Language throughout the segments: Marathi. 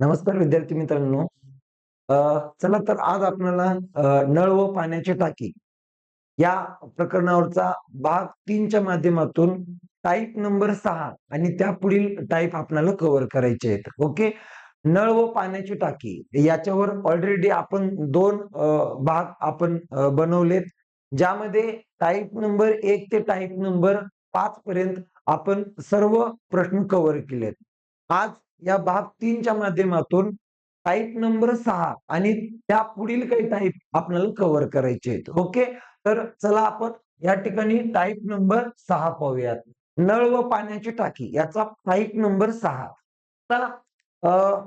नमस्कार विद्यार्थी मित्रांनो. चला तर आज आपल्याला नळ व पाण्याची टाकी या प्रकरणावरचा भाग तीनच्या माध्यमातून टाईप नंबर सहा आणि त्या पुढील टाईप आपल्याला कव्हर करायचे आहेत. ओके नळ व पाण्याची टाकी याच्यावर ऑलरेडी आपण दोन भाग आपण बनवलेत. ज्यामध्ये टाईप नंबर एक ते टाईप नंबर पाच पर्यंत आपण सर्व प्रश्न कव्हर केलेत. आज या भाग तीनच्या माध्यमातून टाईप नंबर सहा आणि त्या पुढील काही टाईप आपल्याला कव्हर करायचे आहेत. ओके तर चला आपण या ठिकाणी टाईप नंबर सहा पाहूयात. नळ व पाण्याची टाकी याचा टाईप नंबर सहा. चला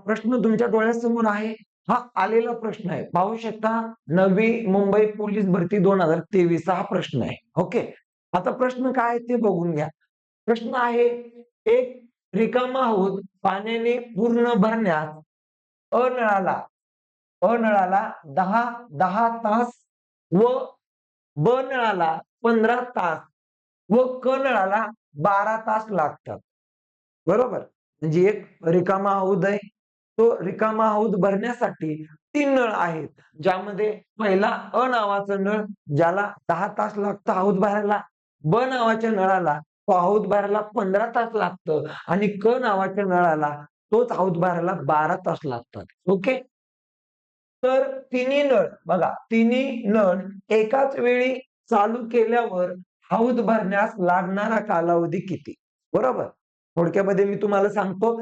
प्रश्न तुमच्या डोळ्यासमोर आहे. हा आलेला प्रश्न आहे. पाहू शकता नवी मुंबई पोलीस भरती दोन हजार तेवीस हा प्रश्न आहे. ओके आता प्रश्न काय ते बघून घ्या. प्रश्न आहे एक रिकामा हौद पाण्याने पूर्ण भरण्यास अनळाला अनळाला दहा दहा तास व ब नळाला पंधरा तास व क नळाला बारा तास लागतात. बरोबर? म्हणजे एक रिकामा हौद आहे. तो रिकामा हौद भरण्यासाठी तीन नळ आहेत. ज्यामध्ये पहिला अ नावाचा नळ ज्याला दहा तास लागतं हौद भरायला ब नावाच्या नळाला हौद भरायला पंधरा तास लागतं आणि क नावाच्या नळाला तोच हौद भरायला बारा तास लागतात. ओके? तर तिन्ही नळ बघा तिन्ही नळ एकाच वेळी चालू केल्यावर हौद भरण्यास लागणारा कालावधी किती? बरोबर? थोडक्यामध्ये मी तुम्हाला सांगतो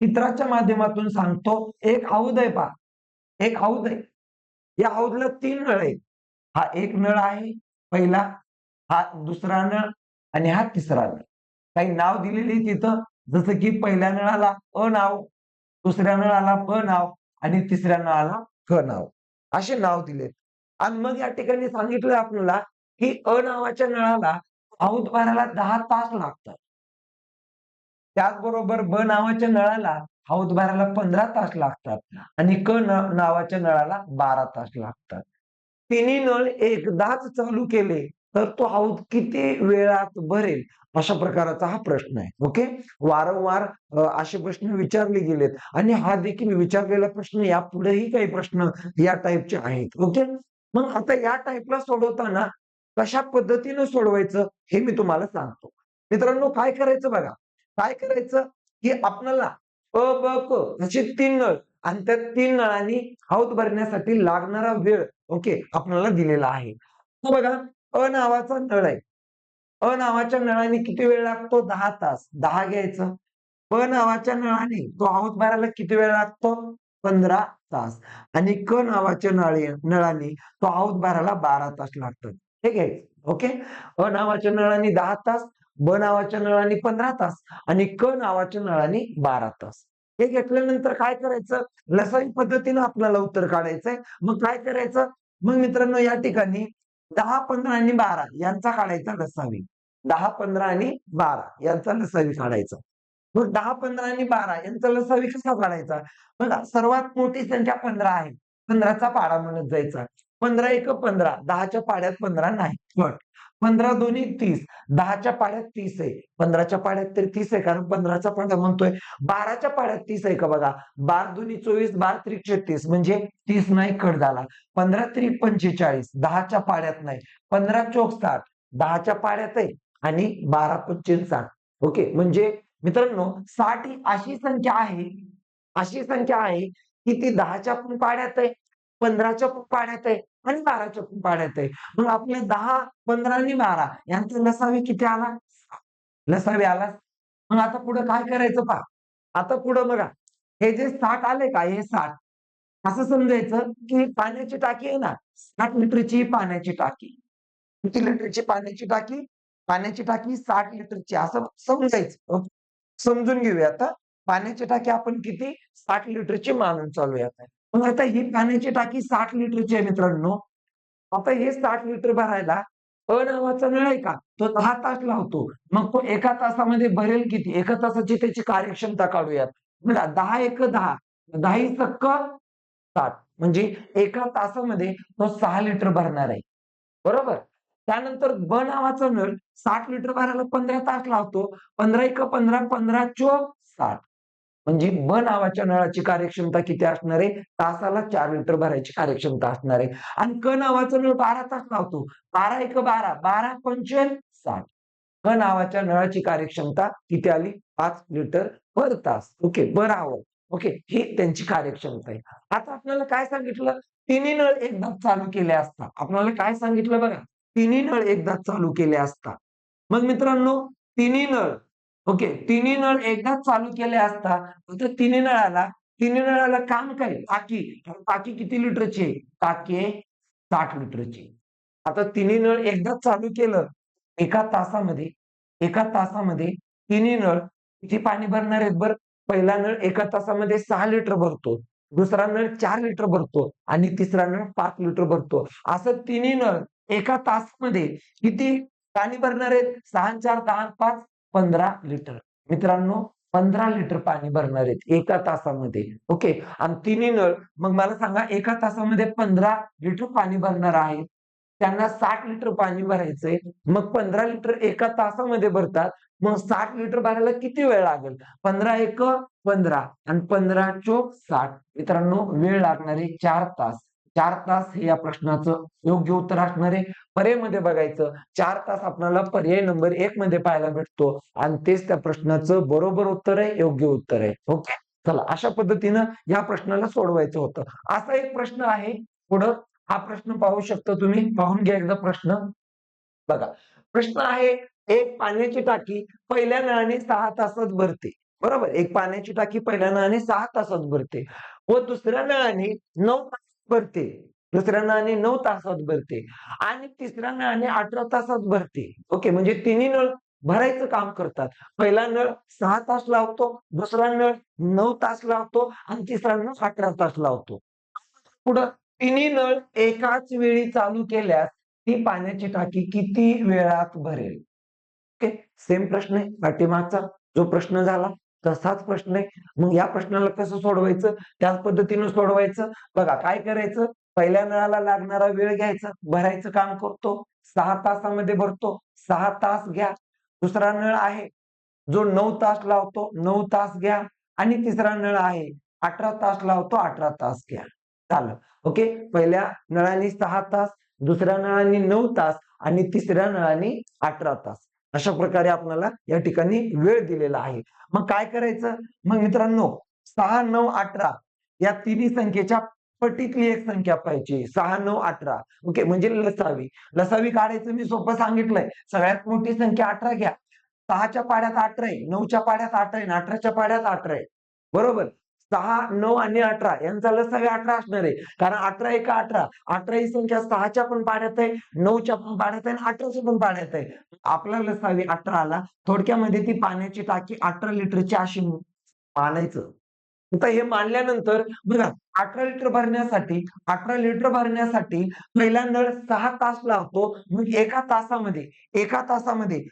चित्राच्या माध्यमातून सांगतो एक हौद आहे पा एक हौद आहे. या हौदला तीन नळ आहेत. हा एक नळ आहे पहिला. हा दुसरा नळ आणि हा तिसरा नळ काही नाव दिलेली तिथं जसं की पहिल्या नळाला अ नाव दुसऱ्या नळाला ब नाव आणि तिसऱ्या नळाला क नाव. असे नाव दिलेत आणि मग या ठिकाणी सांगितलं आपल्याला की अ नावाच्या नळाला औद भरायला दहा तास लागतात. त्याचबरोबर ब नावाच्या नळाला हौद भरायला पंधरा तास लागतात आणि क न- नावाच्या नळाला बारा तास लागतात. तिन्ही नळ एकदाच चालू केले. तर तो हौद किती वेळात भरेल? अशा प्रकारचा हा प्रश्न आहे. ओके? वारंवार असे प्रश्न विचारले गेलेत. आणि हा देखील विचारलेला प्रश्न यापुढेही काही प्रश्न या टाईपचे आहेत. ओके? मग आता या टाईपला सोडवताना कशा पद्धतीनं सोडवायचं हे मी तुम्हाला सांगतो. मित्रांनो काय करायचं बघा? काय करायचं की आपल्याला अ ब क असे तीन नळ आणि त्या तीन नळांनी हौद भरण्यासाठी लागणारा वेळ ओके आपल्याला दिलेला आहे. बघा अ नावाचा नळ आहे. अ नावाच्या नळाने किती वेळ लागतो? दहा तास. दहा घ्यायचं. प नावाच्या नळाने तो हौद भरायला किती वेळ लागतो? पंधरा तास. आणि क नावाच्या नळी नळाने तो हौद भरायला बारा तास लागतात. हे घ्यायचं. ओके? अ नावाच्या नळाने दहा तास ब नावाच्या नळाने पंधरा तास आणि क नावाच्या नळाने बारा तास. हे घेतल्यानंतर काय करायचं? लसाई पद्धतीनं आपल्याला उत्तर काढायचंय. मग काय करायचं? मग मित्रांनो या ठिकाणी दहा पंधरा आणि बारा यांचा काढायचा लसावी. दहा पंधरा आणि बारा यांचा लसावी काढायचा. मग दहा पंधरा आणि बारा यांचा लसावी कसा काढायचा? बघा सर्वात मोठी संख्या पंधरा आहे. पंधराचा पाडा म्हणत जायचा. पंधरा एक पंधरा दहाच्या पाड्यात पंधरा नाही. पण पंधरा दोन्ही तीस. दहाच्या पाड्यात तीस आहे. पंधराच्या पाड्यात तरी तीस आहे कारण पंधराचा पाडा म्हणतोय. बाराच्या पाड्यात तीस आहे का बघा? बार दोन्ही चोवीस बार त्रिक छत्तीस म्हणजे तीस नाही कट झाला. पंधरा त्रिक पंचेचाळीस. दहाच्या पाड्यात नाही. पंधरा चौक साठ. दहाच्या पाड्यात आहे आणि बारा पंचेन साठ ओके. म्हणजे मित्रांनो साठ ही अशी संख्या आहे अशी संख्या आहे की ती दहाच्या पण पाड्यात आहे पंधराच्या पण पाड्यात आहे. आणि बारा पण पाड्यात आहे. मग आपले दहा पंधरा आणि बारा यांचा लसावी किती आला? लसावी आला. मग आता पुढे काय करायचं पहा. आता पुढे बघा. हे जे साठ आले का? हे साठ. असं समजायचं की पाण्याची टाकी आहे ना? साठ लिटरची पाण्याची टाकी. किती लिटरची पाण्याची टाकी? पाण्याची टाकी साठ लिटरची. असं समजायचं. समजून घेऊया आता. पाण्याची टाकी आपण किती? साठ लिटरची मानून चालूयात मग आता ही पाण्याची टाकी साठ लिटरची आहे मित्रांनो. आता हे साठ लिटर भरायला अ नावाचा नळ आहे का? तो दहा तास लावतो मग तो एका तासामध्ये भरेल किती? एका तासाची त्याची कार्यक्षमता काढूयात. बघा दहा एक दहा. दहा सक्क साठ. म्हणजे एका तासामध्ये तो सहा लिटर भरणार आहे. बरोबर? त्यानंतर ब नावाचा नळ साठ लिटर भरायला पंधरा तास लावतो पंधरा एक पंधरा पंधरा चोक साठ. म्हणजे ब नावाच्या नळाची कार्यक्षमता किती असणार आहे? तासाला चार लिटर भरायची कार्यक्षमता असणार आहे. आणि क नावाचा नळ बारा तास लावतो. बारा एक बारा. बारा पंचन साठ. क नावाच्या नळाची कार्यक्षमता किती आली? पाच लिटर पर तास. ओके बरावर ओके ही त्यांची कार्यक्षमता आहे. आता आपल्याला काय सांगितलं? तिन्ही नळ एकदा चालू केले असता. आपल्याला काय सांगितलं बघा? तिन्ही नळ एकदा चालू केले असता. मग मित्रांनो तिन्ही नळ ओके तिन्ही नळ एकदाच चालू केले असता तर तिन्ही नळाला तिन्ही नळाला काम काय? टाकी. टाकी किती लिटरची आहे? टाकी आहे साठ लिटरची आता तिन्ही नळ एकदाच चालू केलं एका तासामध्ये एका तासामध्ये तिन्ही नळ किती पाणी भरणार आहेत बरं? पहिला नळ एका तासामध्ये सहा लिटर भरतो दुसरा नळ चार लिटर भरतो आणि तिसरा नळ पाच लिटर भरतो. असं तिन्ही नळ एका तासामध्ये किती पाणी भरणार आहेत? सहा चार दहा पाच? पंधरा लिटर. मित्रांनो पंधरा लिटर पाणी भरणार आहेत एका तासामध्ये. ओके? आणि तिन्ही नळ मग मला सांगा एका तासामध्ये पंधरा लिटर पाणी भरणार आहे. त्यांना साठ लिटर पाणी भरायचंय. मग पंधरा लिटर एका तासामध्ये भरतात. मग साठ लिटर भरायला किती वेळ लागेल? पंधरा एक पंधरा. आणि पंधरा चोक साठ. मित्रांनो वेळ लागणारे चार तास. चार तास हे या प्रश्नाचं योग्य उत्तर असणार आहे. पर्यायमध्ये बघायचं चार तास आपल्याला पर्याय नंबर एक मध्ये पाहायला भेटतो. आणि तेच त्या प्रश्नाचं बरोबर उत्तर आहे योग्य उत्तर आहे. ओके? चला अशा पद्धतीनं या प्रश्नाला सोडवायचं होतं. असा एक प्रश्न आहे. पुढं हा प्रश्न पाहू शकता तुम्ही. पाहून घ्या एकदा प्रश्न. बघा प्रश्न आहे एक पाण्याची टाकी पहिल्या नळाने सहा तासात भरते. बरोबर? एक पाण्याची टाकी पहिल्या नळाने सहा तासात भरते. व दुसऱ्या नळाने नऊ तास भरते. दुसऱ्या नळाने नऊ तासात भरते. आणि तिसऱ्या नळाने अठरा तासात भरते. ओके म्हणजे तिन्ही नळ भरायचं काम करतात. पहिला नळ सहा तास लावतो दुसरा नळ नऊ तास लावतो आणि तिसरा नळ अठरा तास लावतो. पुढं तिन्ही नळ एकाच वेळी चालू केल्यास ती पाण्याची टाकी किती वेळात भरेल? ओके सेम प्रश्न आहे. पाठीमागचा जो प्रश्न झाला तसाच प्रश्न आहे. मग या प्रश्नाला कसं सोडवायचं? त्याच पद्धतीनं सोडवायचं. बघा काय करायचं? पहिल्या नळाला लागणारा वेळ घ्यायचा. भरायचं काम करतो. सहा तासामध्ये भरतो. सहा तास घ्या. दुसरा नळ आहे. जो नऊ तास लावतो नऊ तास घ्या. आणि तिसरा नळ आहे. अठरा तास लावतो अठरा तास घ्या. चाल ओके? पहिल्या नळाने सहा तास दुसऱ्या नळाने नऊ तास आणि तिसऱ्या नळाने अठरा तास. अशा प्रकारे आपल्याला या ठिकाणी वेळ दिलेला आहे. मग काय करायचं? मग मित्रांनो सहा नऊ अठरा या तिन्ही संख्येच्या पटीतली एक संख्या पाहिजे. सहा नऊ अठरा. ओके म्हणजे लसावी. लसावी काढायचं मी सोपं सांगितलंय. सगळ्यात मोठी संख्या अठरा घ्या. सहाच्या पाड्यात अठरा आहे नऊच्या पाड्यात अठरा आहे अठराच्या पाड्यात अठरा आहे. बरोबर? सहा नऊ आणि अठरा यांचा लसावी अठरा असणार आहे. कारण अठरा एका अठरा अठरा ही संख्या सहाच्या पण पाण्यात आहे नऊच्या पण पाण्यात आहे आणि अठराच्या पण पाण्यात आहे. आपला लसावी अठरा आला थोडक्यामध्ये ती पाण्याची टाकी अठरा लिटरची अशी मानायचं. आता हे मानल्यानंतर बघा अठरा लिटर भरण्यासाठी अठरा लिटर भरण्यासाठी पहिला नळ सहा तास लावतो मग म्हणजे एका तासामध्ये एका तासामध्ये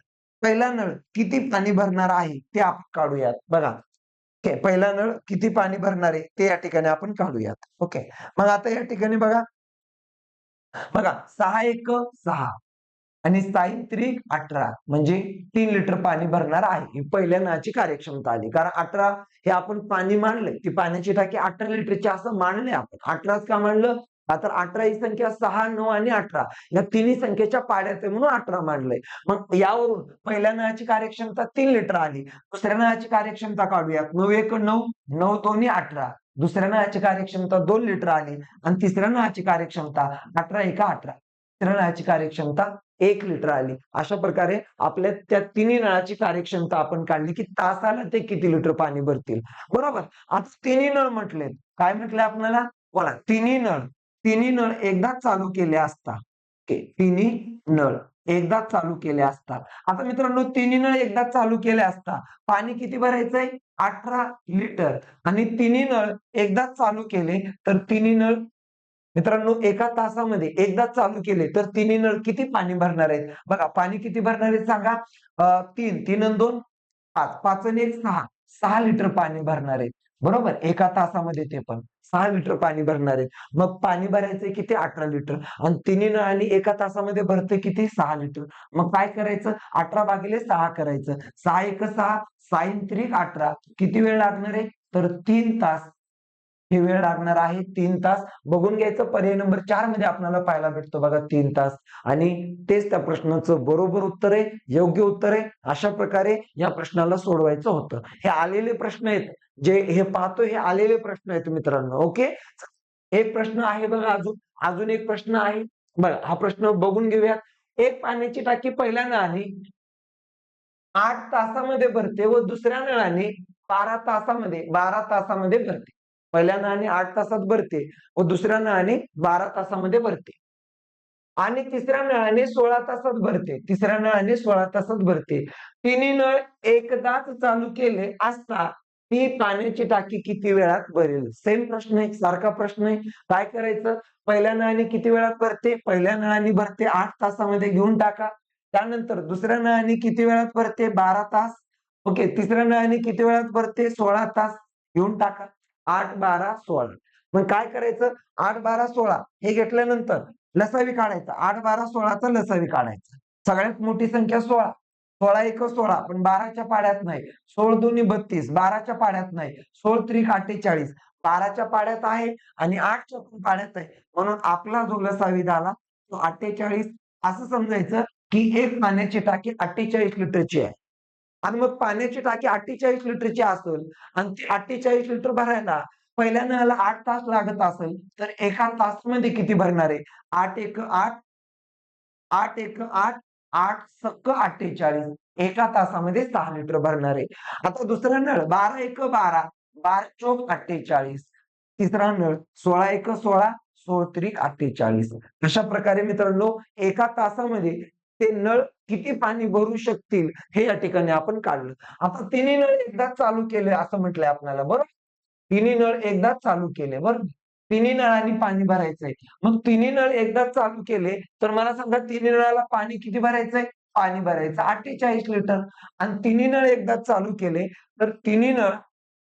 पहिला नळ किती पाणी भरणार आहे ते आपण काढूयात. बघा ओके पहिला नळ किती पाणी भरणार आहे ते या ठिकाणी आपण काढूयात. ओके मग आता या ठिकाणी बघा. बघा सहा एक सहा आणि साईन त्रिक अठरा म्हणजे तीन लिटर पाणी भरणार आहे. ही पहिल्या नळाची कार्यक्षमता आली कारण अठरा हे आपण पाणी मांडलंय ती पाण्याची टाकी अठरा लिटरची असं मांडलंय आपण. अठराच का मांडलं तर अठरा ही संख्या सहा नऊ आणि अठरा. या तिन्ही संख्येच्या पाड्यात आहे म्हणून अठरा मांडलंय. मग यावरून पहिल्या नळाची कार्यक्षमता तीन लिटर आली. दुसऱ्या नळाची कार्यक्षमता काढूयात. नऊ एक नऊ नऊ दोन्ही अठरा. दुसऱ्या नळाची कार्यक्षमता दोन लिटर आली. आणि तिसऱ्या नळाची कार्यक्षमता अठरा एका अठरा. तिसऱ्या नळाची कार्यक्षमता एक लिटर आली. अशा प्रकारे आपल्या त्या तिन्ही नळाची कार्यक्षमता आपण काढली की तासाला ते किती लिटर पाणी भरतील. बरोबर? आता तिन्ही नळ म्हटले काय म्हटले आपल्याला? बोला तिन्ही नळ. तिन्ही नळ एकदाच चालू केले असता तिन्ही नळ एकदाच चालू केले असतात. आता मित्रांनो तिन्ही नळ एकदाच चालू केले असता पाणी किती भरायचंय? अठरा लिटर. आणि तिन्ही नळ एकदाच चालू केले तर तिन्ही नळ मित्रांनो एका तासामध्ये एकदाच चालू केले तर तिन्ही नळ किती पाणी भरणार आहेत? बघा पाणी किती भरणार आहेत सांगा. तीन तीन दोन पाच. पाच आणि एक सहा. सहा लिटर पाणी भरणार आहेत. बरोबर? एका तासामध्ये ते पण. सहा लिटर पाणी भरणार आहेत मग पाणी भरायचंय किती? अठरा लिटर. आणि तिन्ही नळांनी एका तासामध्ये भरते किती? सहा लिटर. मग काय करायचं? अठरा भागिले सहा करायचं. सहा एक सहा साईन त्रिक अठरा. किती वेळ लागणार आहे? तर तीन तास. हे वेळ लागणार आहे तीन तास. बघून घ्यायचं. पर्याय नंबर चारमध्ये आपल्याला पाहायला भेटतो बघा तीन तास. आणि तेच त्या प्रश्नाचं बरोबर उत्तर आहे योग्य उत्तर आहे अशा प्रकारे या प्रश्नाला सोडवायचं होतं. हे आलेले प्रश्न आहेत. जे हे पाहतो हे आलेले प्रश्न आहेत मित्रांनो ओके? एक प्रश्न आहे बघा अजून अजून एक प्रश्न आहे. बघा हा प्रश्न बघून घेऊयात. एक पाण्याची टाकी पहिल्या नळाने आठ तासामध्ये भरते व दुसऱ्या नळाने बारा तासामध्ये बारा तासामध्ये भरते. पहिल्या नळाने आठ तासात भरते व दुसऱ्या नळाने बारा तासामध्ये भरते. आणि तिसऱ्या नळाने सोळा तासात भरते तिसऱ्या नळाने सोळा तासात भरते. तिन्ही नळ एकदाच चालू केले असता ती पाण्याची टाकी किती वेळात भरेल? सेम प्रश्न आहे सारखा प्रश्न आहे. काय करायचं? पहिल्या नळाने किती वेळात भरते? पहिल्या नळाने भरते आठ तासामध्ये घेऊन टाका. त्यानंतर दुसऱ्या नळाने किती वेळात भरते? बारा तास. ओके तिसऱ्या नळाने किती वेळात भरते? सोळा तास घेऊन टाका. आठ बारा सोळा. मग काय करायचं? आठ बारा सोळा हे घेतल्यानंतर लसावी काढायचं. आठ बारा सोळाचा लसावी काढायचा. सगळ्यात मोठी संख्या सोळा. सोळा एक सोळा पण बाराच्या पाड्यात नाही. सोळ दोन्ही बत्तीस बाराच्या पाड्यात नाही. सोळ त्रिक अठ्ठेचाळीस बाराच्या पाड्यात आहे आणि आठच्या पण पाड्यात आहे. म्हणून आपला जो लसावी झाला तो अठ्ठेचाळीस. असं समजायचं की एक पाण्याची टाकी अठ्ठेचाळीस लिटरची आहे. आणि मग पाण्याची टाकी अठ्ठेचाळीस लिटरची असेल आणि ती अठ्ठेचाळीस लिटर भरायला पहिल्या नळाला आठ तास लागत असेल तर एका तासमध्ये किती भरणार आहे? आठ एक आठ आठ एक आठ आठ सक्क अठ्ठेचाळीस. एका तासामध्ये सहा लिटर भरणार. आहे आता दुसरा नळ बारा एक बारा. बारा चोक अठ्ठेचाळीस. तिसरा नळ सोळा एक सोळा सोळत्रिक अठ्ठेचाळीस. अशा प्रकारे मित्रांनो एका तासामध्ये ते नळ किती पाणी भरू शकतील हे या ठिकाणी आपण काढलं. आता तिन्ही नळ एकदाच चालू केले असं म्हटलंय आपल्याला बरोबर? तिन्ही नळ एकदाच चालू केले बरोबर? तिन्ही नळांनी पाणी भरायचंय. मग तिन्ही नळ एकदाच चालू केले तर मला सांगा तिन्ही नळाला पाणी किती भरायचंय? पाणी भरायचं. अठ्ठेचाळीस लिटर. आणि तिन्ही नळ एकदाच चालू केले तर तिन्ही नळ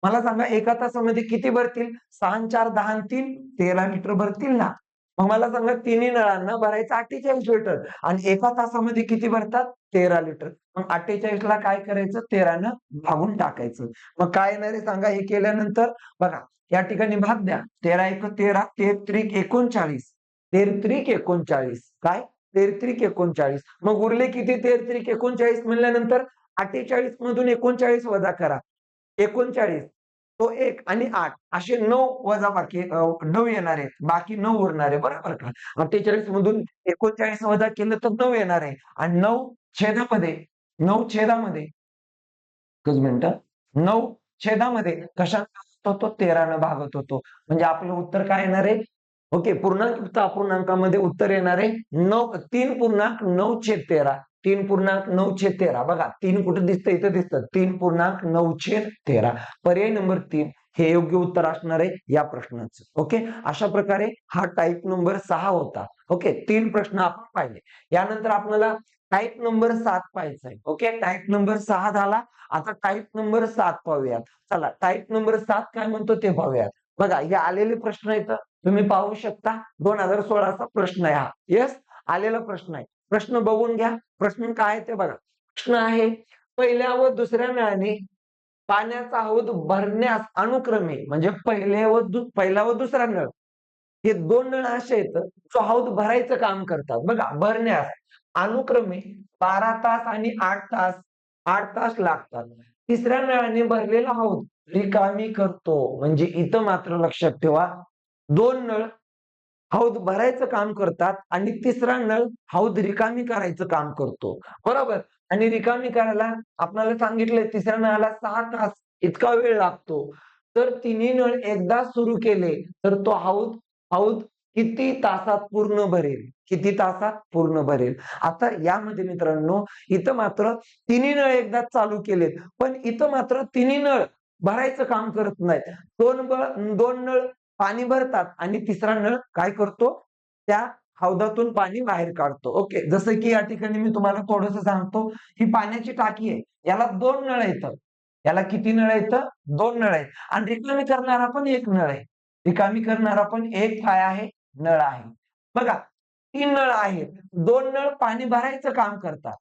मला सांगा एका तासामध्ये किती भरतील? सहा चार दहा तीन तेरा लिटर भरतील ना? मग मला सांगा तिन्ही नळांना भरायचं अठ्ठेचाळीस लिटर. आणि एका तासामध्ये किती भरतात? तेरा लिटर. मग अठ्ठेचाळीसला काय करायचं? तेरानं भागून टाकायचं. मग काय येणार आहे सांगा? हे केल्यानंतर बघा या ठिकाणी भाग द्या. तेरा एक तेरा तेहत्रिक एकोणचाळीस. तेहत्रिक एकोणचाळीस. काय? तेहत्रिक एकोणचाळीस. मग उरले किती? तेहत्रिक एकोणचाळीस म्हणल्यानंतर अठ्ठेचाळीस मधून एकोणचाळीस वजा करा. एकोणचाळीस. तो एक आणि आठ. असे नऊ वजा बाकी नऊ येणार आहेत बाकी नऊ उरणार आहे. बरोबर का? अठ्ठेचाळीस मधून एकोणचाळीस वजा केलं तर नऊ येणार आहे. आणि नऊ छेदामध्ये नऊ छेदामध्ये. एकच मिनिट. नऊ छेदामध्ये कशात तो तेरानं भागत होतो. म्हणजे आपलं उत्तर काय येणार आहे? ओके पूर्णांक अपूर्णांकामध्ये उत्तर येणार आहे. नऊ तीन पूर्णांक नऊ छेद तेरा. तीन पूर्णांक नऊ छेद तेरा. बघा तीन कुठे दिसतं? इथं दिसतं. तीन पूर्णांक नऊ छेद तेरा. पर्याय नंबर तीन. हे योग्य उत्तर असणार आहे या प्रश्नाचं. ओके? अशा प्रकारे हा टाईप नंबर सहा होता. ओके? तीन प्रश्न आपण पाहिले. यानंतर आपल्याला टाईप नंबर सात पाहायचा आहे. ओके टाईप नंबर सहा झाला. आता टाईप नंबर सात पाहूयात. चला टाईप नंबर सात काय म्हणतो ते पाहूयात. बघा हे आलेले प्रश्न आहेत. तुम्ही पाहू शकता. दोन हजार सोळाचा प्रश्न आहे हा. येस आलेला प्रश्न आहे. प्रश्न बघून घ्या. प्रश्न काय आहे ते बघा. प्रश्न आहे पहिल्या व दुसऱ्या नळाने पाण्याचा हौद भरण्यास अनुक्रमे म्हणजे पहिले व पहिला व दुसरा नळ हे दोन नळ असे आहेत जो हौद भरायचं काम करतात. बघा भरण्यास. अनुक्रमे बारा तास आणि आठ तास आठ तास लागतात. तिसऱ्या नळाने भरलेला हौद रिकामी करतो. म्हणजे इथं मात्र लक्षात ठेवा दोन नळ हौद भरायचं काम करतात आणि तिसरा नळ हौद रिकामी करायचं काम करतो. बरोबर? आणि रिकामी करायला आपल्याला सांगितलंय तिसऱ्या नळाला सहा तास इतका वेळ लागतो. तर तिन्ही नळ एकदा सुरू केले तर तो हौद हौद किती तासात पूर्ण भरेल? किती तासात पूर्ण भरेल? आता यामध्ये मित्रांनो इथं मात्र तिन्ही नळ एकदा चालू केलेत. पण इथं मात्र तिन्ही नळ भरायचं काम करत नाहीत. दोन बळ दोन नळ पाणी भरतात आणि तिसरा नळ काय करतो? त्या हौदातून पाणी बाहेर काढतो. ओके जसं की या ठिकाणी मी तुम्हाला थोडस सांगतो ही पाण्याची टाकी आहे. याला दोन नळ येतं. याला किती नळ येतं? दोन नळ आहेत. आणि रिकामी करणारा पण एक नळ आहे. रिकामी करणारा पण एक काय आहे. नळ आहे. बघा तीन नळ आहेत दोन नळ पाणी भरायचं काम करतात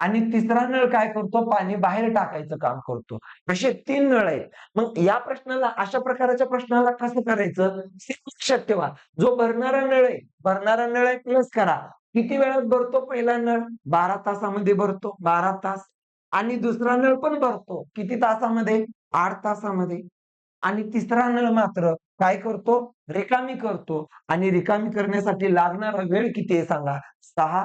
आणि तिसरा नळ काय करतो? पाणी बाहेर टाकायचं काम करतो. असे तीन नळ आहेत. मग या प्रश्नाला अशा प्रकारच्या प्रश्नाला कसं करायचं? लक्षात ठेवा. जो भरणारा नळ आहे भरणारा नळ आहे प्लस करा. किती वेळात भरतो पहिला नळ? बारा तासामध्ये भरतो. बारा तास. आणि दुसरा नळ पण भरतो. किती तासामध्ये? आठ तासामध्ये. आणि तिसरा नळ मात्र काय करतो? रिकामी करतो. आणि रिकामी करण्यासाठी लागणारा वेळ किती आहे सांगा? सहा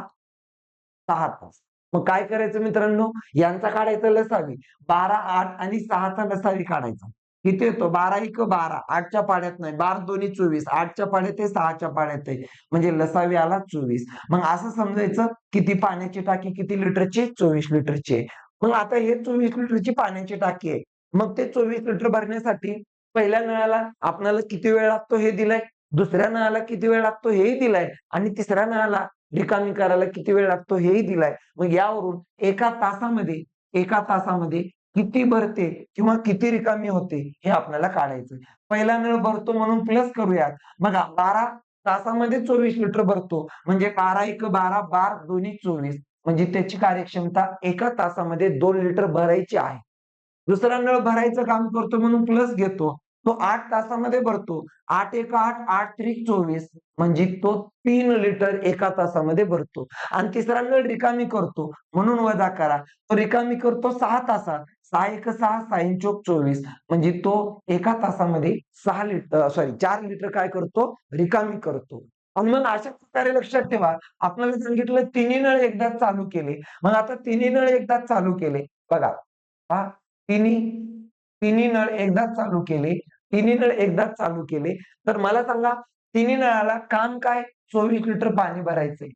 सहा तास. मग काय करायचं मित्रांनो? यांचा काढायचा लसावी. बारा आठ आणि सहाचा लसावी काढायचा. किती येतो? बारा एक बारा. आठच्या पाड्यात नाही. बारा दोन्ही चोवीस. आठच्या पाड्यात आहे सहाच्या पाड्यात आहे. म्हणजे लसावी आला चोवीस. मग असं समजायचं किती पाण्याची टाकी किती लिटरची? चोवीस लिटरची मग आता हे चोवीस लिटरची पाण्याची टाकी आहे. मग ते चोवीस लिटर भरण्यासाठी पहिल्या नळाला आपल्याला किती वेळ लागतो हे दिलाय? दुसऱ्या नळाला किती वेळ लागतो हेही दिलाय? आणि तिसऱ्या नळाला रिकामी करायला किती वेळ लागतो हेही दिलाय? मग यावरून एका तासामध्ये एका तासामध्ये किती भरते किंवा किती रिकामी होते हे आपल्याला काढायचं पहिला नळ भरतो म्हणून प्लस करूयात. बघा बारा तासामध्ये चोवीस लिटर भरतो. म्हणजे बारा एक बारा बार दोन्ही चोवीस. म्हणजे त्याची कार्यक्षमता एका तासामध्ये दोन लिटर भरायची आहे. दुसरा नळ भरायचं काम करतो म्हणून प्लस घेतो. तो आठ तासामध्ये भरतो. आठ एक आठ आठ त्रिक चोवीस. म्हणजे तो तीन लिटर एका तासामध्ये भरतो. आणि तिसरा नळ रिकामी करतो. म्हणून वजा करा. तो रिकामी करतो सहा तासात. सहा एक सहा साईन चोक चोवीस. म्हणजे तो एका तासामध्ये सहा लिटर सॉरी चार लिटर काय करतो? रिकामी करतो. आणि मग अशा प्रकारे लक्षात ठेवा. आपल्याला सांगितलं तिन्ही नळ एकदा चालू केले. मग आता तिन्ही नळ एकदा चालू केले. बघा. हा? तिन्ही तिन्ही नळ एकदाच चालू केले तिन्ही नळ एकदाच चालू केले. तर मला सांगा तिन्ही नळाला काम काय? चोवीस लिटर पाणी भरायचंय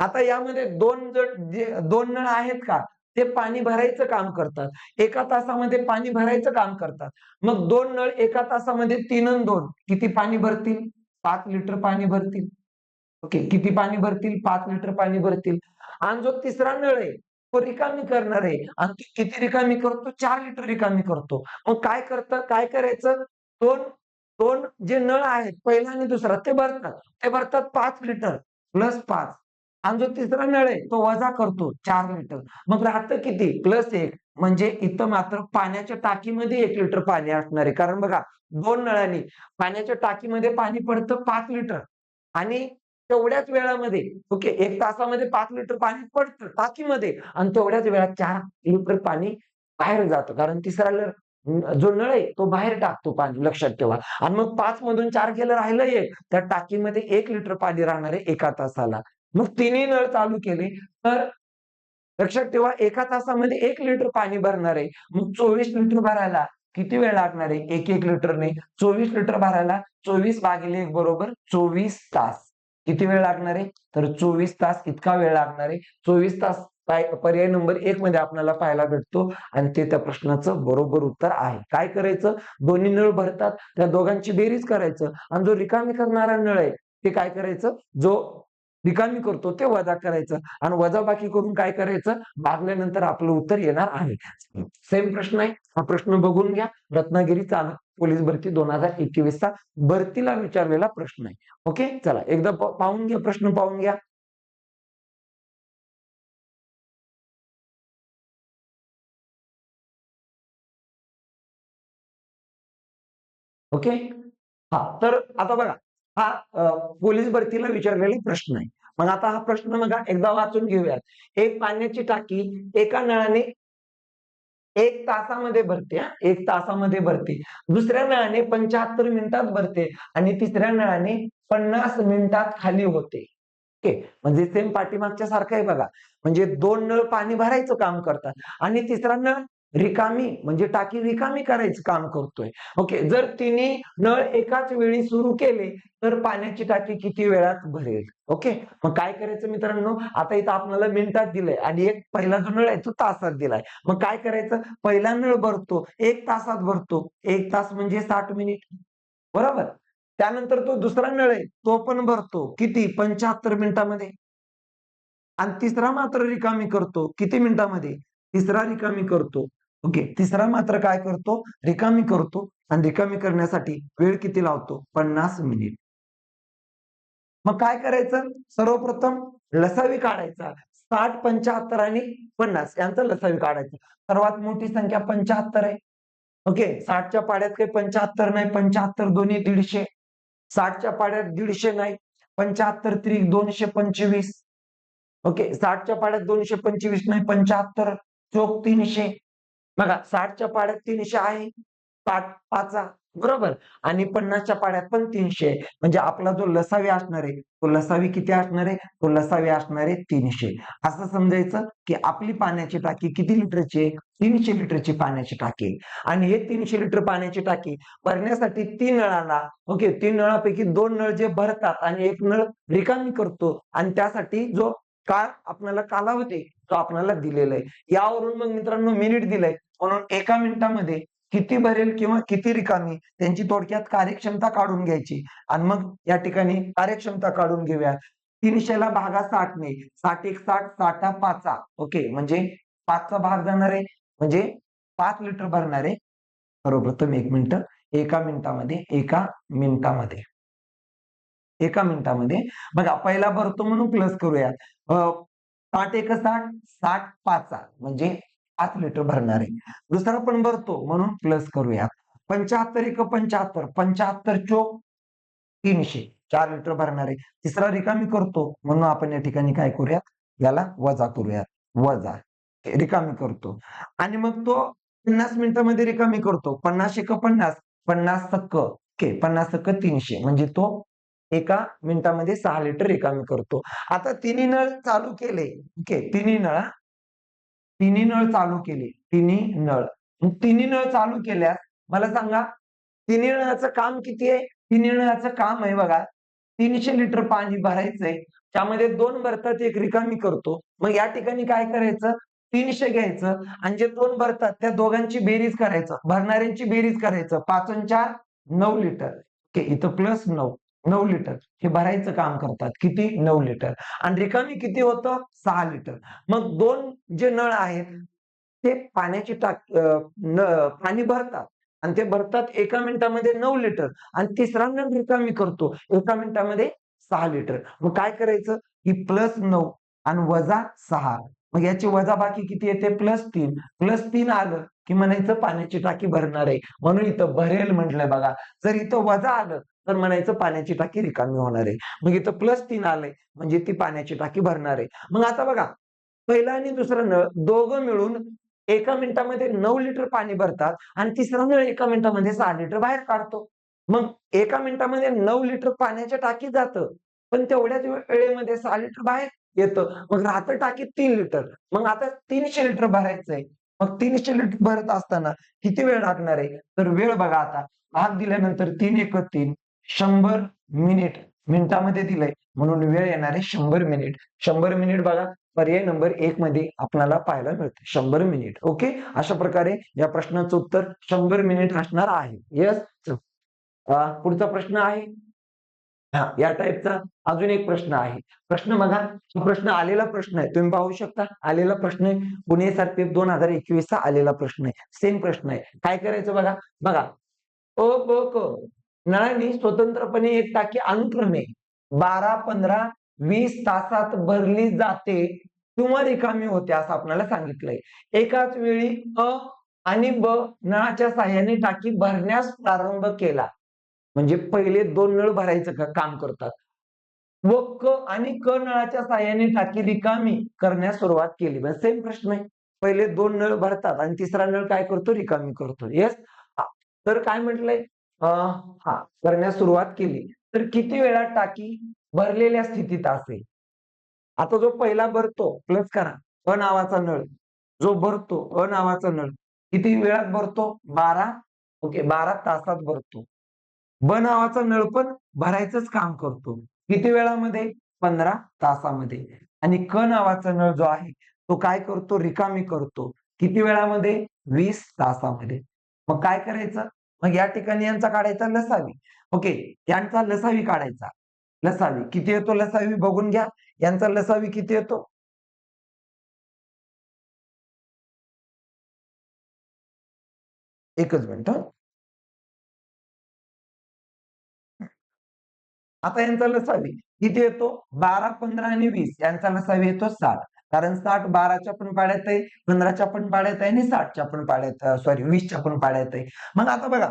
आता यामध्ये दोन जर जे दोन नळ आहेत का? ते पाणी भरायचं काम करतात. एका तासामध्ये पाणी भरायचं काम करतात. मग दोन नळ एका तासामध्ये तीन अन दोन किती पाणी भरतील? पाच लिटर पाणी भरतील. ओके किती पाणी भरतील? पाच लिटर पाणी भरतील. आणि जो तिसरा नळ आहे रिकामी करणार आहे. आणि तो किती रिकामी करतो? चार लिटर रिकामी करतो. मग काय करतं? काय करायचं? दोन दोन जे नळ आहेत पहिला आणि दुसरा ते भरतात. ते भरतात पाच लिटर प्लस पाच. आणि जो तिसरा नळ आहे तो वजा करतो चार लिटर. मग राहतं किती? प्लस एक. म्हणजे इथं मात्र पाण्याच्या टाकीमध्ये एक लिटर पाणी असणार आहे. कारण बघा दोन नळांनी पाण्याच्या टाकीमध्ये पाणी पडतं पाच लिटर. आणि तेवढ्याच वेळामध्ये ओके एक तासामध्ये पाच लिटर पाणी पडतं टाकीमध्ये आणि तेवढ्याच वेळात चार लिटर पाणी बाहेर जातं. कारण तिसरा जो नळ आहे तो बाहेर टाकतो पाणी लक्षात ठेवा. आणि मग पाच मधून चार गेलं राहिलं एक त्या टाकीमध्ये एक लिटर पाणी राहणार आहे एका तासाला. मग तिन्ही नळ चालू केले तर लक्षात ठेवा एका तासामध्ये एक लिटर पाणी भरणार आहे. मग चोवीस लिटर भरायला किती वेळ लागणार आहे? एक एक लिटरने. चोवीस लिटर भरायला चोवीस भागिले एक बरोबर चोवीस तास. किती वेळ लागणार आहे? तर चोवीस तास इतका वेळ लागणार आहे. चोवीस तास पर्याय नंबर एक मध्ये आपल्याला पाहायला भेटतो आणि ते त्या प्रश्नाचं बरोबर उत्तर आहे. काय करायचं? दोन्ही नळ भरतात त्या दोघांची बेरीज करायचं आणि जो रिकामी करणारा नळ आहे ते काय करायचं? जो रिकामी करतो ते वजा करायचं आणि वजा बाकी करून काय करायचं? भागल्यानंतर आपलं उत्तर येणार आहे. सेम प्रश्न आहे. हा प्रश्न बघून घ्या. रत्नागिरी चालक पोलीस भरती दोन हजार एकवीसचा भरतीला विचारलेला प्रश्न आहे. ओके? चला एकदा पाहून घ्या प्रश्न पाहून घ्या. ओके? हा तर आता बघा हा पोलीस भरतीला विचारलेला प्रश्न आहे. मग आता हा प्रश्न बघा एकदा वाचून घेऊयात. एक पाण्याची टाकी एका नळाने एक तासामध्ये भरते हा, एक तासामध्ये भरते. दुसऱ्या नळाने पंच्याहत्तर मिनिटात भरते आणि तिसऱ्या नळाने पन्नास मिनिटात खाली होते. ओके? म्हणजे सेम पाठीमागच्या सारखं आहे बघा. म्हणजे दोन नळ पाणी भरायचं काम करतात आणि तिसरा नळ रिकामी म्हणजे टाकी रिकामी करायचं काम करतोय. ओके जर तिने नळ एकाच वेळी सुरू केले तर पाण्याची टाकी किती वेळात भरेल? ओके मग काय करायचं मित्रांनो? आता इथं आपल्याला मिनिटात दिलंय आणि एक पहिला जो नळ आहे तो तासात दिलाय. मग काय करायचं? पहिला नळ भरतो एक तासात भरतो. एक तास म्हणजे साठ मिनिट. बरोबर? त्यानंतर तो दुसरा नळ आहे तो पण भरतो. किती? पंच्याहत्तर मिनिटामध्ये. आणि तिसरा मात्र रिकामी करतो. किती मिनिटामध्ये? तिसरा रिकामी करतो. ओके तिसरा मात्र काय करतो? रिकामी करतो आणि रिकामी करण्यासाठी वेळ किती लावतो? पन्नास मिनिट. मग काय करायचं? सर्वप्रथम लसावी काढायचा. साठ पंच्याहत्तर आणि पन्नास यांचा लसावी काढायचा. सर्वात मोठी संख्या पंच्याहत्तर आहे. ओके साठच्या पाड्यात काही पंच्याहत्तर नाही पंच्याहत्तर दोन्ही दीडशे. साठच्या पाड्यात दीडशे नाही पंच्याहत्तर त्रिक दोनशे पंचवीस. ओके साठच्या पाड्यात दोनशे पंचवीस नाही पंच्याहत्तर चोक तीनशे. बघा साठच्या पाड्यात तीनशे आहे पाच पाचा बरोबर. आणि पन्नासच्या पाड्यात पण तीनशे म्हणजे आपला जो लसावी असणार आहे तो लसावी किती असणार आहे? तो लसावी असणार आहे तीनशे. असं समजायचं की आपली पाण्याची टाकी किती लिटरची आहे? तीनशे लिटरची पाण्याची टाकी आणि हे तीनशे लिटर पाण्याची टाकी भरण्यासाठी तीन नळाला ओके तीन नळापैकी दोन नळ जे भरतात आणि एक नळ रिकामी करतो आणि त्यासाठी जो काळ आपल्याला कालावधी तो आपल्याला दिलेला आहे. यावरून मग मित्रांनो मिनिट दिलंय. म्हणून एका मिनिटामध्ये किती भरेल किंवा किती रिकामी त्यांची थोडक्यात कार्यक्षमता काढून घ्यायची. आणि मग या ठिकाणी कार्यक्षमता काढून घेऊया. तीनशेला भागा साठने. साठ एक साठ साठा पाचा ओके म्हणजे पाचचा भाग जाणार आहे. म्हणजे पाच लिटर भरणार आहे. सर्वप्रथम एक मिनिट. एका मिनिटामध्ये एका मिनिटामध्ये. एका मिनिटामध्ये. बघा पहिला भरतो म्हणून प्लस करूया अं, साठ एक साठ साठ पाचा म्हणजे पाच लिटर भरणार. आहे दुसरा पण भरतो म्हणून प्लस करूया. पंच्याहत्तर एक पंच्याहत्तर पंच्याहत्तर चोक तीनशे. चार लिटर भरणार. आहे तिसरा रिकामी करतो म्हणून आपण या ठिकाणी काय करूयात? याला वजा करूयात. वजा. रिकामी करतो. आणि मग तो पन्नास मिनिटामध्ये रिकामी करतो. पन्नास एक पन्नास पन्नास सक्क पन्नास सक्क तीनशे. म्हणजे तो एका मिनिटामध्ये सहा लिटर रिकामी करतो. आता तिन्ही नळ चालू केले. ओके तिन्ही नळ तिन्ही नळ चालू केले. तिन्ही नळ. मग तिन्ही नळ चालू केल्यास मला सांगा तिन्ही नळाचं काम किती आहे? तिन्ही नळाचं काम आहे बघा. तीनशे लिटर पाणी भरायचंय. त्यामध्ये दोन भरतात एक रिकामी करतो. मग या ठिकाणी काय करायचं? तीनशे घ्यायचं. आणि जे दोन भरतात त्या दोघांची बेरीज करायचं. भरणाऱ्यांची बेरीज करायचं. पाच आणि चार नऊ लिटर ओके इथं प्लस नऊ. नऊ लिटर. हे भरायचं काम करतात. किती? नऊ लिटर. आणि रिकामी किती होतं? सहा लिटर. मग दोन जे नळ आहेत ते पाण्याची टाक पाणी भरतात. आणि ते भरतात एका मिनिटामध्ये नऊ लिटर. आणि तिसरा नळ रिकामी करतो. एका मिनिटामध्ये सहा लिटर. मग काय करायचं? की प्लस नऊ आणि वजा सहा. मग याची वजा बाकी किती येते? प्लस तीन. प्लस तीन आलं. की म्हणायचं पाण्याची टाकी भरणार आहे. म्हणून इथं भरेल म्हटलंय बघा. जर इथं वजा आलं तर म्हणायचं पाण्याची टाकी रिकामी होणार आहे. मग इथं प्लस तीन आलंय म्हणजे ती पाण्याची टाकी भरणार आहे. मग आता बघा पहिला आणि दुसरा नळ दोघं मिळून एका मिनिटामध्ये नऊ लिटर पाणी भरतात आणि तिसरा नळ एका मिनिटामध्ये सहा लिटर बाहेर काढतो. मग एका मिनिटामध्ये नऊ लिटर पाण्याच्या टाकीत जातं पण तेवढ्याच वेळेमध्ये सहा लिटर बाहेर येतं. मग राहतं टाकीत तीन लिटर. मग आता तीनशे लिटर भरायचंय. मग तीनशे लिटर भरत असताना किती वेळ लागणार आहे? तर वेळ बघा आता. भाग दिल्यानंतर तीन एक तीन. शंभर मिनिट. मिनिटामध्ये दिलंय. म्हणून वेळ येणार आहे शंभर मिनिट. शंभर मिनिट बघा. पर्याय नंबर एक मध्ये आपल्याला पाहायला मिळते शंभर मिनिट. ओके? अशा प्रकारे या प्रश्नाचं उत्तर शंभर मिनिट असणार आहे. येस पुढचा प्रश्न आहे. हा या टाईपचा अजून एक प्रश्न आहे. प्रश्न बघा प्रश्न आलेला प्रश्न आहे. तुम्ही पाहू शकता आलेला प्रश्न आहे. पुणे सारखे दोन हजार एकवीस चा आलेला प्रश्न आहे. सेम प्रश्न आहे. काय करायचं बघा? बघा. अ ब क. नळांनी स्वतंत्रपणे एक टाकी अनुक्रमे बारा पंधरा वीस तासात भरली जाते. किंवा रिकामी होते असं आपल्याला सांगितलंय. एकाच वेळी अ आणि ब नळाच्या साह्याने टाकी भरण्यास प्रारंभ केला. म्हणजे पहिले दोन नळ भरायचं का काम करतात. व क आणि क नळाच्या साह्याने टाकी रिकामी करण्यास सुरुवात केली. म्हणजे सेम प्रश्न आहे. पहिले दोन नळ भरतात आणि तिसरा नळ काय करतो? रिकामी करतो. येस तर काय म्हटलंय? अं, हा करण्यास सुरुवात केली. तर किती वेळा टाकी भरलेल्या स्थितीत असेल? आता जो पहिला भरतो प्लस करा. अ नावाचा नळ. जो भरतो अ नावाचा नळ. किती वेळात भरतो? बारा. ओके बारा तासात भरतो. ब नावाचा नळ पण भरायचंच काम करतो. किती वेळामध्ये? पंधरा तासामध्ये. आणि क नावाचा नळ जो आहे तो काय करतो? रिकामी करतो. किती वेळामध्ये? वीस तासामध्ये. मग काय करायचं? मग या ठिकाणी यांचा काढायचा लसावी. ओके यांचा लसावी काढायचा. लसावी. किती येतो लसावी बघून घ्या. यांचा लसावी किती येतो? एकच मिनिट आता यांचा लसावी किती येतो? बारा पंधरा आणि वीस. यांचा लसावी येतो सात कारण साठ बाराच्या पण पाड्यात आहे पंधराच्या पण पाड्यात आहे आणि साठच्या पण पाड्यात सॉरी वीसच्या पण पाड्यात आहे. मग आता बघा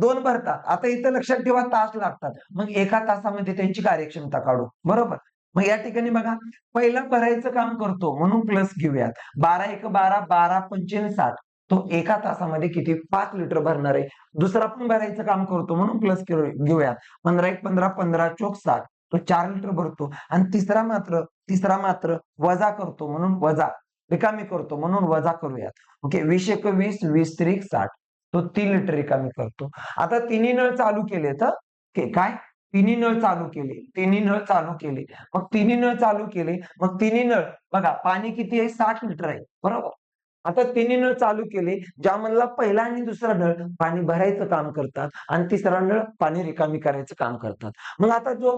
दोन भरतात. आता इथं लक्षात ठेवा तास लागतात. मग एका तासामध्ये त्यांची कार्यक्षमता काढू. बरोबर? मग या ठिकाणी बघा पहिला भरायचं काम करतो म्हणून प्लस घेऊयात. बारा एक बारा बारा पंचवीस साठ. तो एका तासामध्ये किती? पाच लिटर भरणार आहे. दुसरा पण भरायचं काम करतो म्हणून प्लस घेऊयात. पंधरा एक पंधरा पंधरा चोक साठ. तो चार लिटर भरतो. आणि तिसरा मात्र तिसरा मात्र वजा करतो म्हणून वजा. रिकामी करतो म्हणून वजा करूयात. ओके वीस एक वीस वीस त्रिक साठ. तो तीन लिटर रिकामी करतो. आता तिन्ही नळ चालू केले तर ओके काय? तिन्ही नळ चालू केले. तिन्ही नळ चालू केले. मग तिन्ही नळ चालू केले. मग तिन्ही नळ बघा पाणी किती आहे? साठ लिटर आहे. बरोबर? आता तिन्ही नळ चालू केले ज्यामधला पहिला आणि दुसरा नळ पाणी भरायचं काम करतात आणि तिसरा नळ पाणी रिकामी करायचं काम करतात. मग आता जो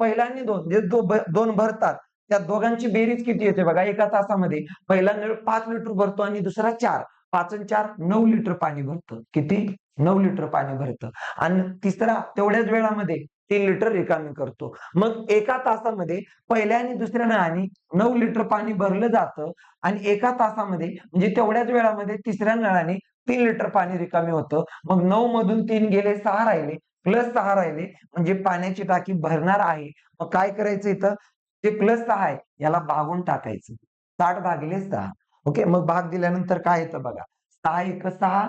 पहिला आणि दोन जे दो- दोन भरतात त्या दोघांची बेरीज किती येते बघा एका तासामध्ये पहिला नळ पाच लिटर भरतो आणि दुसरा चार पाच आणि चार नऊ लिटर पाणी भरतं. किती? नऊ लिटर पाणी भरतं. आणि तिसरा तेवढ्याच वेळामध्ये तीन लिटर रिकामी करतो. मग एका तासामध्ये पहिल्या आणि दुसऱ्या नळाने नऊ लिटर पाणी भरलं जातं आणि एका तासामध्ये म्हणजे तेवढ्याच वेळामध्ये तिसऱ्या नळाने तीन लिटर पाणी रिकामी होतं. मग नऊ मधून तीन गेले सहा राहिले प्लस सहा राहिले म्हणजे पाण्याची टाकी भरणार आहे. मग काय करायचं इथं? जे प्लस सहा आहे याला भागून टाकायचं. साठ भागिले सहा. ओके मग भाग दिल्यानंतर काय येतं बघा? सहा एक सहा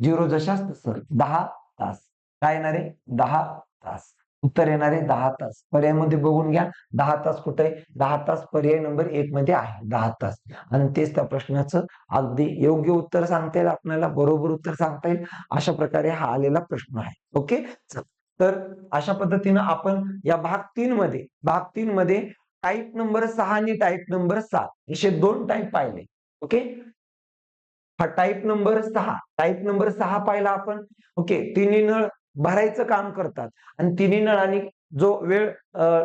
झिरो जशाच तसं दहा तास. काय येणार आहे? दहा तास. उत्तर येणार आहे दहा तास. पर्यायमध्ये बघून घ्या दहा तास कुठे आहे? दहा तास पर्याय नंबर एक मध्ये आहे. दहा तास. आणि तेच त्या प्रश्नाचं अगदी योग्य उत्तर सांगता येईल आपल्याला बरोबर उत्तर सांगता येईल अशा प्रकारे हा आलेला प्रश्न आहे. ओके? तर अशा पद्धतीनं आपण या भाग तीन मध्ये भाग तीन मध्ये टाईप नंबर सहा आणि टाईप नंबर सात असे दोन टाईप पाहिले. ओके? हा टाईप नंबर सहा टाईप नंबर सहा पाहिला आपण. ओके? तिन्ही नळ भरायचं काम करतात. आणि तिन्ही नळांनी जो वेळ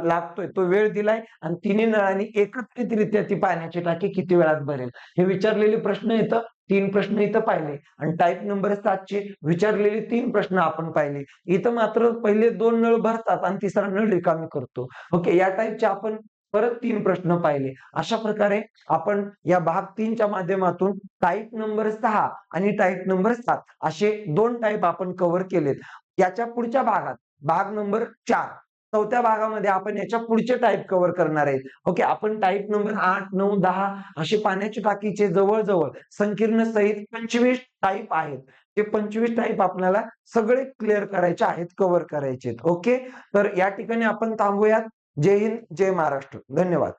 लागतोय तो वेळ दिलाय आणि तिन्ही नळांनी एकत्रितरित्या ती पाण्याची टाकी किती वेळात भरेल? हे विचारलेले प्रश्न इथं तीन प्रश्न इथं पाहिले. आणि टाईप नंबर सातचे विचारलेले तीन प्रश्न आपण पाहिले. इथं मात्र पहिले दोन नळ भरतात आणि तिसरा नळ रिकामी करतो. ओके या टाईपचे आपण परत तीन प्रश्न पाहिले. अशा प्रकारे आपण या भाग तीनच्या माध्यमातून टाईप नंबर सहा आणि टाईप नंबर सात असे दोन टाईप आपण कव्हर केलेत. याच्या पुढच्या भागात भाग नंबर चार. चौथ्या भागामध्ये आपण याच्या पुढचे टाईप कव्हर करणार आहेत. ओके आपण टाईप नंबर आठ नऊ दहा असे पाण्याच्या टाकीचे जवळजवळ संकीर्ण सहित पंचवीस टाईप आहेत. ते पंचवीस टाईप आपल्याला सगळे क्लिअर करायचे आहेत कव्हर करायचे आहेत. ओके तर या ठिकाणी आपण थांबूयात. जय हिंद जय महाराष्ट्र. धन्यवाद.